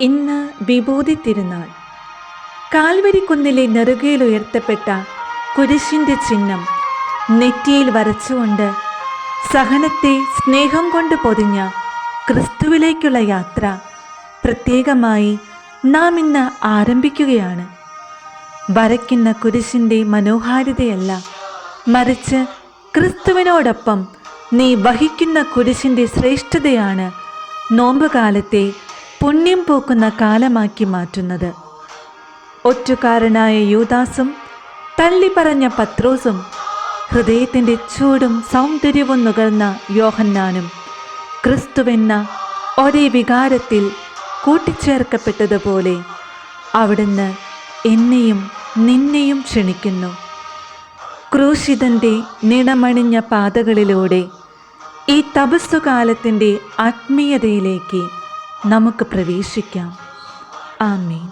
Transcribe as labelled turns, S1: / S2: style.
S1: ഇന്ന് വിഭൂതി തിരുനാൾ. കാൽവരിക്കുന്നിലെ നെറുകയിൽ ഉയർത്തപ്പെട്ട കുരിശിന്റെ ചിഹ്നം നെറ്റിയിൽ വരച്ചുകൊണ്ട് സഹനത്തെ സ്നേഹം കൊണ്ട് പൊതിഞ്ഞ ക്രിസ്തുവിലേക്കുള്ള യാത്ര പ്രത്യേകമായി നാം ഇന്ന് ആരംഭിക്കുകയാണ്. വരയ്ക്കുന്ന കുരിശിന്റെ മനോഹാരിതയല്ല മറിച്ച് ക്രിസ്തുവിനോടൊപ്പം നീ വഹിക്കുന്ന കുരിശിന്റെ ശ്രേഷ്ഠതയാണ് നോമ്പുകാലത്തെ പുണ്യം പോക്കുന്ന കാലമാക്കി മാറ്റുന്നത്. ഒറ്റുകാരനായ യൂദാസും തള്ളിപ്പറഞ്ഞ പത്രോസും ഹൃദയത്തിന്റെ ചൂടും സൗന്ദര്യവും നുകർന്ന യോഹന്നാനും ക്രിസ്തുവെന്ന ഒരേ വികാരത്തിൽ കൂട്ടിച്ചേർക്കപ്പെട്ടതുപോലെ അവിടുന്ന് എന്നെയും നിന്നെയും ക്ഷണിക്കുന്നു. ക്രൂശിതന്റെ നിണമണിഞ്ഞ പാതകളിലൂടെ ഈ തപസ്സുകാലത്തിന്റെ ആത്മീയതയിലേക്ക് നമുക്ക് പ്രവേശിക്കാം. ആമീൻ.